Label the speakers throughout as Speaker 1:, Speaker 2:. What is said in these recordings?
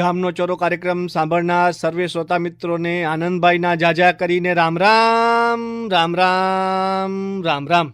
Speaker 1: ગામનો ચોરો કાર્યક્રમ સાંભળનાર સર્વે શ્રોતા મિત્રોને આનંદભાઈના જાજા કરીને રામ રામ રામ રામ રામ રામ.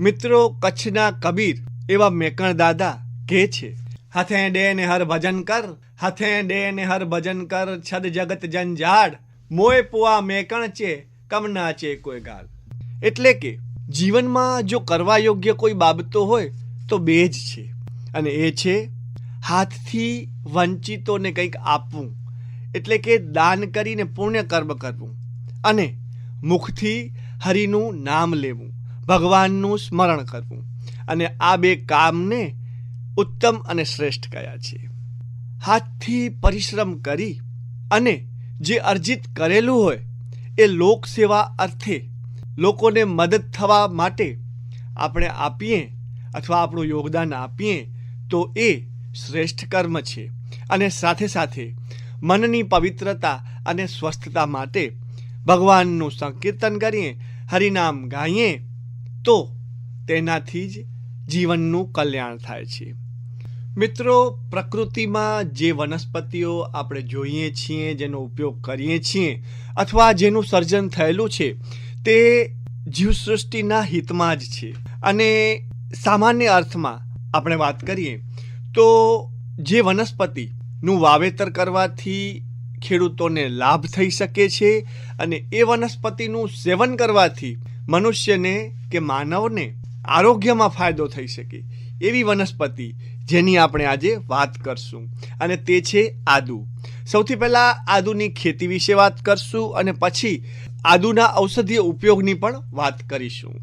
Speaker 1: મિત્રો, કચ્છના કબીર એવા મેકણ દાદા કે છે? હાથે ડે ને હર ભજન કર, હાથે ડે ને હર ભજન કર, છદ જગત જંજાડ મોય પુઆ મેકણ છે કમ છે કોઈ ગાલ એટલે કે, જીવનમાં જો કરવા યોગ્ય કોઈ બાબતો હોય, તો બે જ છે. અને એ છે હાથથી વંચિતોને કંઈક આપવું. એટલે કે દાન કરીને પુણ્ય કર્મ કરવું. અને મુખથી હરિનું નામ લેવું. ભગવાનનું સ્મરણ કરવું. અને આ બે કામને ઉત્તમ અને શ્રેષ્ઠ કયા છે. હાથથી પરિશ્રમ કરી અને જે અર્જિત કરેલું હોય, એ લોકસેવા અર્થે લોકોને મદદ થવા માટે આપણે આપીએ અથવા આપણું યોગદાન આપીએ, તો એ શ્રેષ્ઠ કર્મ છે. અને સાથે સાથે મનની પવિત્રતા અને સ્વસ્થતા માટે ભગવાનનું સંકીર્તન કરીએ, હરિનામ ગાઈએ, તો તેનાથી જ જીવનનું કલ્યાણ થાય છે. મિત્રો, પ્રકૃતિમાં જે વનસ્પતિઓ આપણે જોઈએ છીએ, જેનો ઉપયોગ કરીએ છીએ, અથવા જેનું સર્જન થયેલું છે, તે જીવસૃષ્ટિના હિતમાં જ છે. અને સામાન્ય અર્થમાં આપણે વાત કરીએ તો જે વનસ્પતિનું વાવેતર કરવાથી ખેડૂતોને લાભ થઈ શકે છે અને એ વનસ્પતિનું સેવન કરવાથી મનુષ્યને કે માનવને આરોગ્યમાં ફાયદો થઈ શકે એવી વનસ્પતિ જેની આપણે આજે વાત કરશું. અને તે છે આદુ. સૌથી પહેલાં આદુની ખેતી વિશે વાત કરશું અને પછી આદુના ઔષધીય ઉપયોગની પણ વાત કરીશું.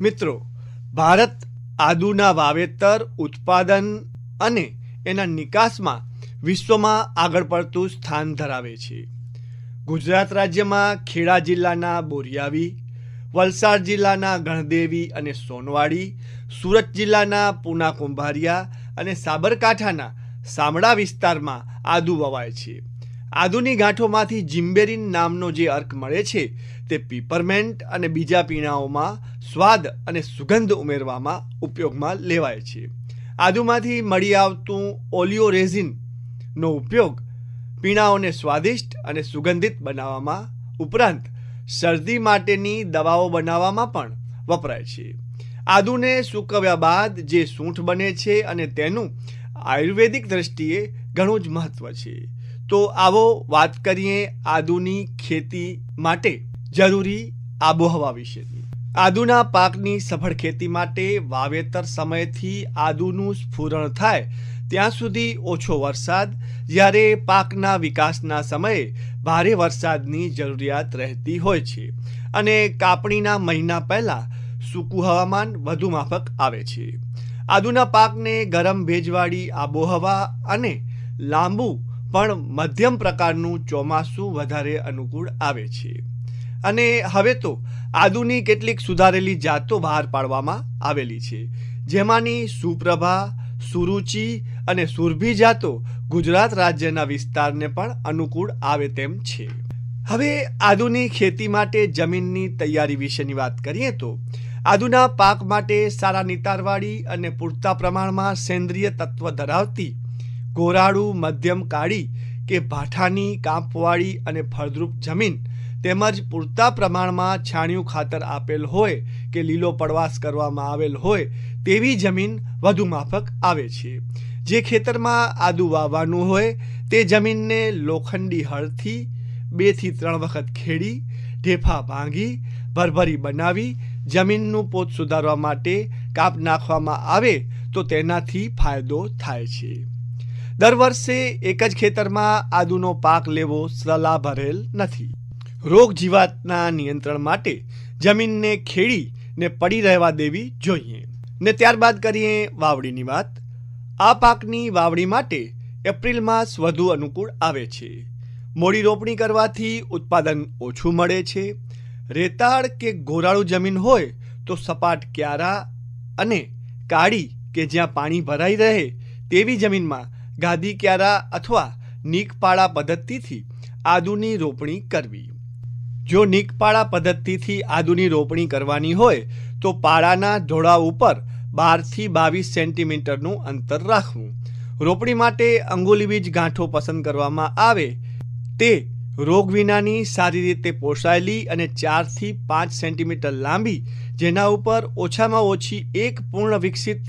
Speaker 1: મિત્રો, ભારત આદુના વાવેતર ઉત્પાદન અને એના નિકાસમાં વિશ્વમાં આગળ પડતું સ્થાન ધરાવે છે. ગુજરાત રાજ્યમાં ખેડા જિલ્લાના બોરિયાવી, વલસાડ જિલ્લાના ગણદેવી અને સોનવાડી, સુરત જિલ્લાના પૂના કુંભારિયા અને સાબરકાંઠાના સામડા વિસ્તારમાં આદુ વવાય છે. આદુની ગાંઠોમાંથી જિમ્બેરિન નામનો જે અર્ક મળે છે તે પીપરમેન્ટ અને બીજા પીણાઓમાં સ્વાદ અને સુગંધ ઉમેરવામાં ઉપયોગમાં લેવાય છે. આદુમાંથી મળી આવતું ઓલિયોરેઝિનનો ઉપયોગ પીણાઓને સ્વાદિષ્ટ અને સુગંધિત બનાવવામાં ઉપરાંત શરદી માટેની દવાઓ બનાવવામાં પણ વપરાય છે. આદુને સૂકવ્યા બાદ જે સૂંઠ બને છે અને તેનું આયુર્વેદિક દ્રષ્ટિએ ઘણું જ મહત્વ છે. તો આવો વાત કરીએ આદુની ખેતી માટે જરૂરી આબોહવા વિશેની. આદુના પાકની સફળ ખેતી માટે વાવેતર સમયથી આદુનું સ્ફુરણ થાય, ત્યાં સુધી ઓછો વરસાદ. જ્યારે પાકના વિકાસના સમયે ભારે વરસાદની જરૂરિયાત રહેતી હોય છે અને કાપણીના મહિના પહેલાં સૂકું હવામાન વધુ માફક આવે છે. આદુના પાકને ગરમ ભેજવાળી આબોહવા અને લાંબુ પણ મધ્યમ પ્રકારનું ચોમાસું વધારે અનુકૂળ આવે છે. અને હવે તો આદુની કેટલીક સુધારેલી જાતો બહાર પાડવામાં આવેલી છે. જેમાંની સુપ્રભા, સુરુચિ અને સુરભી જાતો ગુજરાત રાજ્યના વિસ્તારને પણ અનુકૂળ આવે તેમ છે. હવે આદુની ખેતી માટે જમીનની તૈયારી વિશેની વાત કરીએ તો, આદુના પાક માટે સારા નિતારવાળી અને પૂરતા પ્રમાણમાં સેન્દ્રિય તત્વ ધરાવતી ગોરાળુ મધ્યમ કાળી કે ભાઠાની, કાંપવાળી અને ફળદ્રુપ જમીન તેમજ પૂરતા પ્રમાણમાં છાણિયું ખાતર આપેલ હોય કે લીલો પડવાશ કરવામાં આવેલ હોય તેવી જમીન વધુ માફક આવે છે. જે ખેતરમાં આદુ વાવવાનું હોય તે જમીનને લોખંડી હળથી બેથી ત્રણ વખત ખેડી, ઢેફા ભાંગી, ભરભરી બનાવી જમીનનું પોત સુધારવા માટે કાપ નાખવામાં આવે તો તેનાથી ફાયદો થાય છે. દર વર્ષે એક જ ખેતરમાં આદુનો પાક લેવો સલાહ ભરેલ નથી. રોગ જીવાતના નિયંત્રણ માટે જમીનને ખેડી ને પડી રહેવા દેવી જોઈએ. ને ત્યારબાદ કરીએ વાવડીની વાત. આ પાકની વાવડી માટે એપ્રિલ માસ વધુ અનુકૂળ આવે છે. મોડી રોપણી કરવાથી ઉત્પાદન ઓછું મળે છે. રેતાળ કે ગોરાળુ જમીન હોય તો સપાટ ક્યારા અને કાળી કે જ્યાં પાણી ભરાઈ રહે તેવી જમીનમાં ગાદી ક્યારા અથવા નીકપાળા પદ્ધતિથી આદુની રોપણી કરવી. જો નીકપાળા પદ્ધતિથી આદુની રોપણી કરવાની હોય, તો પાળાના ઢોળા ઉપર બારથી બાવીસ સેન્ટીમીટરનું અંતર રાખવું. રોપણી માટે અંગુલી બીજ ગાંઠો પસંદ કરવામાં આવે. તે રોગ વિનાની સારી રીતે પોષાયેલી અને ચારથી પાંચ સેન્ટીમીટર લાંબી, જેના ઉપર ઓછામાં ઓછી એક પૂર્ણ વિકસિત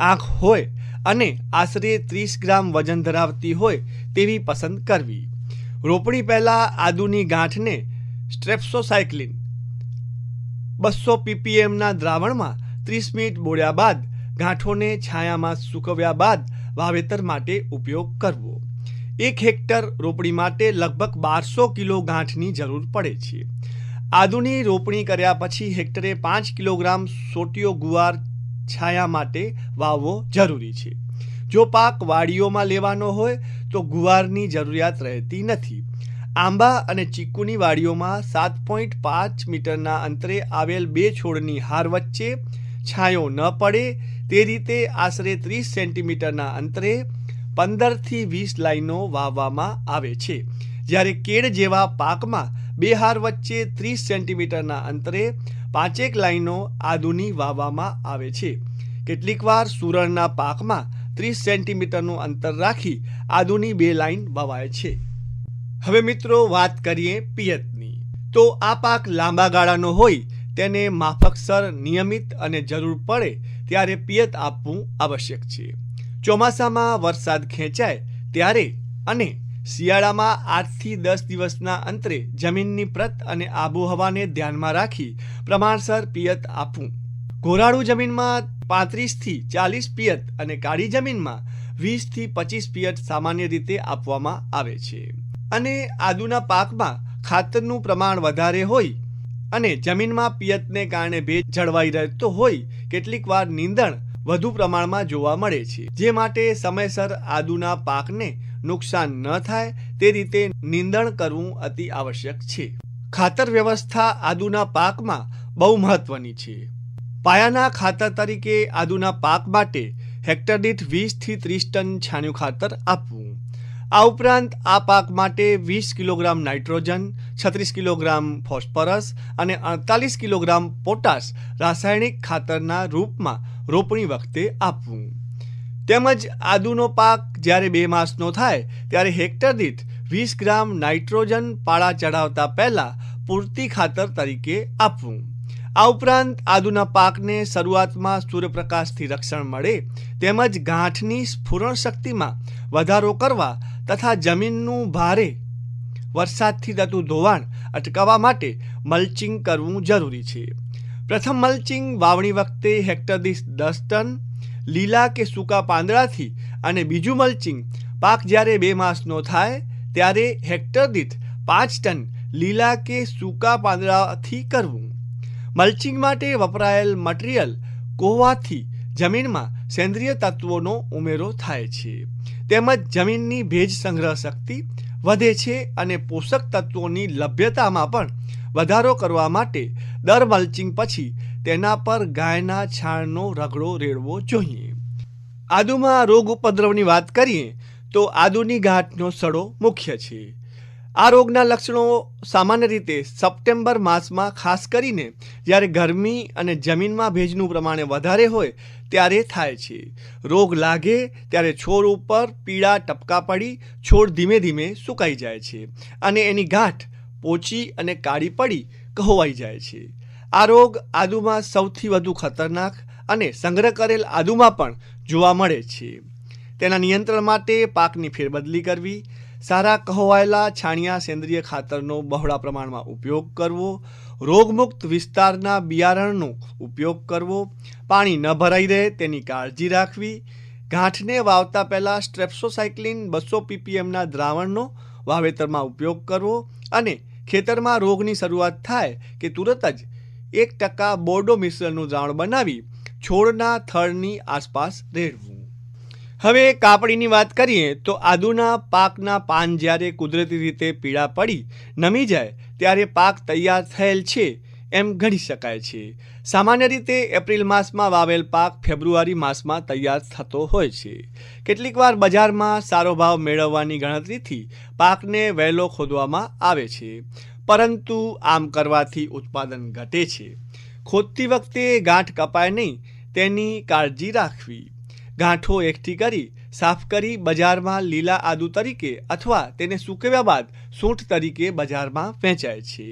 Speaker 1: આંખ હોય અને આશરે ત્રીસ ગ્રામ વજન ધરાવતી હોય તેવી પસંદ કરવી. રોપણી પહેલાં આદુની ગાંઠને સ્ટ્રેપ્સોસાયક્લિન. બસો પીપીએમના દ્રાવણમાં ત્રીસ મિનિટ બોળ્યા બાદ ગાંઠોને છાયામાં સૂકવ્યા બાદ વાવેતર માટે ઉપયોગ કરવો. એક હેક્ટર રોપણી માટે લગભગ બારસો કિલો ગાંઠની જરૂર પડે છે. આદુની રોપણી કર્યા પછી હેક્ટરે પાંચ કિલોગ્રામ સોટિયો ગુવાર છાયા માટે વાવવો જરૂરી છે. જો પાક વાડીઓમાં લેવાનો હોય, તો ગુવારની જરૂરિયાત રહેતી નથી. આંબા અને ચીકુની વાડીઓમાં સાત પોઈન્ટ પાંચ મીટરના અંતરે આવેલ બે છોડની હાર વચ્ચે છાંયો ન પડે. તે રીતે આશરે ત્રીસ સેન્ટીમીટરના અંતરે પંદરથી વીસ લાઈનો વાવવામાં આવે છે. જ્યારે કેળ જેવા પાકમાં બે હાર વચ્ચે ત્રીસ સેન્ટીમીટરના અંતરે પાંચેક લાઈનો આદુની વાવવામાં આવે છે. કેટલીકવાર સુરણના પાકમાં ત્રીસ સેન્ટીમીટરનું અંતર રાખી આદુની બે લાઈન વવાય છે. હવે મિત્રો વાત કરીએ પિયતની. તો આ પાક લાંબા ગાળાનો હોય, તેને માફકસર નિયમિત અને જરૂર પડે ત્યારે પિયત આપવું આવશ્યક છે. ચોમાસામાં વરસાદ ખેંચાય ત્યારે અને શિયાળામાં આઠથી દસ દિવસના અંતરે જમીનની પ્રત અને આબોહવાને ધ્યાનમાં રાખી પ્રમાણસર પિયત આપવું. ઘોરાળુ જમીનમાં પાંત્રીસથી ચાલીસ પિયત અને કાળી જમીનમાં વીસથી પચીસ પિયત સામાન્ય રીતે આપવામાં આવે છે. અને આદુના પાકમાં ખાતરનું પ્રમાણ વધારે હોય અને જમીનમાં પિયતને કારણે ભેજ જળવાઈ રહેતો હોય, કેટલીક વાર નીંદણ વધુ પ્રમાણમાં જોવા મળે છે. જે માટે સમયસર આદુના પાકને નુકસાન ન થાય, તે રીતે નીંદણ કરવું અતિ આવશ્યક છે. ખાતર વ્યવસ્થા આદુના પાકમાં બહુ મહત્વની છે. પાયાના ખાતર તરીકે આદુના પાક માટે હેક્ટર દીઠ વીસથી ત્રીસ ટન છાણિયું ખાતર આપવું. આ ઉપરાંત આ પાક માટે વીસ કિલોગ્રામ નાઇટ્રોજન, છત્રીસ કિલોગ્રામ ફોસ્ફરસ અને અડતાલીસ કિલોગ્રામ પોટાશ રાસાયણિક ખાતરના રૂપમાં રોપણી વખતે આપવું. તેમજ આદુનો પાક જ્યારે બે માસનો થાય, ત્યારે હેક્ટર દીઠ વીસ ગ્રામ નાઇટ્રોજન પાળા ચઢાવતા પહેલાં પૂરતી ખાતર તરીકે આપવું. આ ઉપરાંત આદુના પાકને શરૂઆતમાં સૂર્યપ્રકાશથી રક્ષણ મળે, તેમજ ગાંઠની સ્ફુરણ શક્તિમાં વધારો કરવા તથા જમીનનું ભારે વરસાદથી થતું ધોવાણ અટકાવવા માટે મલ્ચિંગ કરવું જરૂરી છે. પ્રથમ મલ્ચિંગ વાવણી વખતે હેક્ટર દીઠ દસ ટન, લીલા કે સૂકા પાંદડાથી અને બીજું મલ્ચિંગ પાક જ્યારે બે માસનો થાય ત્યારે હેક્ટર દીઠ પાંચ ટન, લીલા કે સૂકા પાંદડાથી કરવું. મલ્ચિંગ માટે વપરાયેલ મટીરિયલ કોવાથી જમીનમાં સેન્દ્રિય તત્વોનો ઉમેરો થાય છે. તેમજ જમીનની ભેજ સંગ્રહ શક્તિ વધે છે અને પોષક તત્વોની લભ્યતામાં પણ વધારો કરવા માટે દર મલ્ચિંગ પછી તેના પર ગાયના છાણનો રગડો રેડવો જોઈએ. આદુમાં રોગ ઉપદ્રવની વાત કરીએ તો આદુની ગાંઠનો સડો મુખ્ય છે. આ રોગના લક્ષણો સામાન્ય રીતે સપ્ટેમ્બર માસમાં ખાસ કરીને જ્યારે ગરમી અને જમીનમાં ભેજનું પ્રમાણ વધારે હોય ત્યારે થાય છે. રોગ લાગે ત્યારે છોડ ઉપર પીળા ટપકા પડી છોડ ધીમે ધીમે સુકાઈ જાય છે અને એની ગાંઠ પોચી અને કાળી પડી કહોવાઈ જાય છે. આ રોગ આદુમાં સૌથી વધુ ખતરનાક અને સંગ્રહ કરેલ આદુમાં પણ જોવા મળે છે. તેના નિયંત્રણ માટે પાકની ફેરબદલી કરવી સારા કહોવાયેલા છાણિયા સેન્દ્રિય ખાતરનો બહોળા પ્રમાણમાં ઉપયોગ કરવો, રોગમુક્ત વિસ્તારના બિયારણનો ઉપયોગ કરવો, પાણી ન ભરાઈ રહે તેની કાળજી રાખવી, ગાંઠને વાવતા પહેલાં સ્ટ્રેપ્સોસાયક્લિન બસો પીપીએમના દ્રાવણનો વાવેતરમાં ઉપયોગ કરવો અને ખેતરમાં રોગની શરૂઆત થાય કે તુરત જ એક ટકા બોર્ડો મિશ્રણનું દ્રાવણ બનાવી છોડના થળની આસપાસ રેડવું. હવે કાપડીની વાત કરીએ તો આદુના પાકના પાન જ્યારે કુદરતી રીતે પીળા પડી, નમી જાય, ત્યારે પાક તૈયાર થયેલ છે એમ ગણી શકાય છે. સામાન્ય રીતે એપ્રિલ માસમાં વાવેલ પાક ફેબ્રુઆરી માસમાં તૈયાર થતો હોય છે. કેટલીકવાર બજારમાં સારો ભાવ મેળવવાની ગણતરીથી પાકને વહેલો ખોદવામાં આવે છે. પરંતુ આમ કરવાથી ઉત્પાદન ઘટે છે. ખોદતી વખતે ગાંઠ કપાય નહીં, તેની કાળજી રાખવી. ગાંઠો એકઠી કરી, સાફ કરી બજારમાં લીલા આદુ તરીકે અથવા તેને સૂકવ્યા બાદ સૂંઠ તરીકે બજારમાં વેચાય છે.